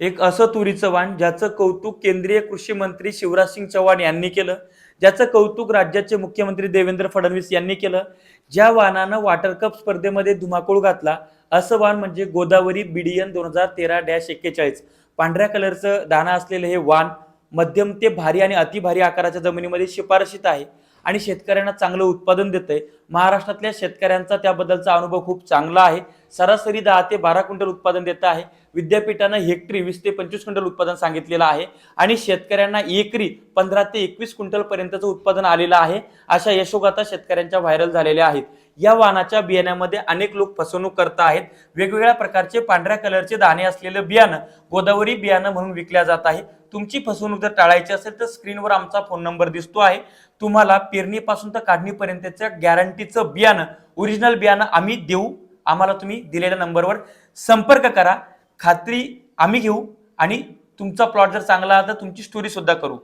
एक असं तुरीचं वाण ज्याचं कौतुक केंद्रीय कृषी मंत्री शिवराज सिंग चव्हाण यांनी केलं ज्याचं कौतुक राज्याचे मुख्यमंत्री देवेंद्र फडणवीस यांनी केलं ज्या वाहनानं वॉटर कप स्पर्धेमध्ये धुमाकूळ घातला असं वाहन म्हणजे गोदावरी बीडीएन दोन हजार तेरा डॅश एक्केचाळीस. पांढऱ्या कलरचं दाना असलेलं हे वाहन मध्यम ते भारी आणि अतिभारी आकाराच्या जमिनीमध्ये शिफारशीत आहे. आणि शेतकऱ्यांना चांगलं उत्पादन देत आहे महाराष्ट्रातल्या शेतकऱ्यांचा त्याबद्दलचा अनुभव खूप चांगला आहे. सरासरी दहा ते बारा क्विंटल उत्पादन देत आहे. विद्यापीठानं हेक्टरी वीस ते पंचवीस क्विंटल उत्पादन सांगितलेलं आहे. आणि शेतकऱ्यांना एकरी पंधरा ते एकवीस क्विंटल पर्यंतचं उत्पादन आलेलं आहे. अशा यशोगाथा शेतकऱ्यांच्या व्हायरल झालेल्या आहेत. या वाहनाच्या बियाण्यामध्ये अनेक लोक फसवणूक करत आहेत. वेगवेगळ्या प्रकारचे पांढऱ्या कलरचे दाणे असलेलं बियाणं गोदावरी बियाणं म्हणून विकल्या जात आहे. तुमची फसवणूक जर टाळायची असेल तर स्क्रीनवर आमचा फोन नंबर दिसतो आहे. तुम्हाला पेरणीपासून तर काढणीपर्यंतच्या गॅरंटीचं बियाणं ओरिजिनल बियाणं आम्ही देऊ. आम्हाला तुम्ही दिलेल्या नंबरवर संपर्क करा. खात्री आम्ही घेऊ आणि तुमचा प्लॉट जर चांगला आला तर तुमची स्टोरीसुद्धा करू.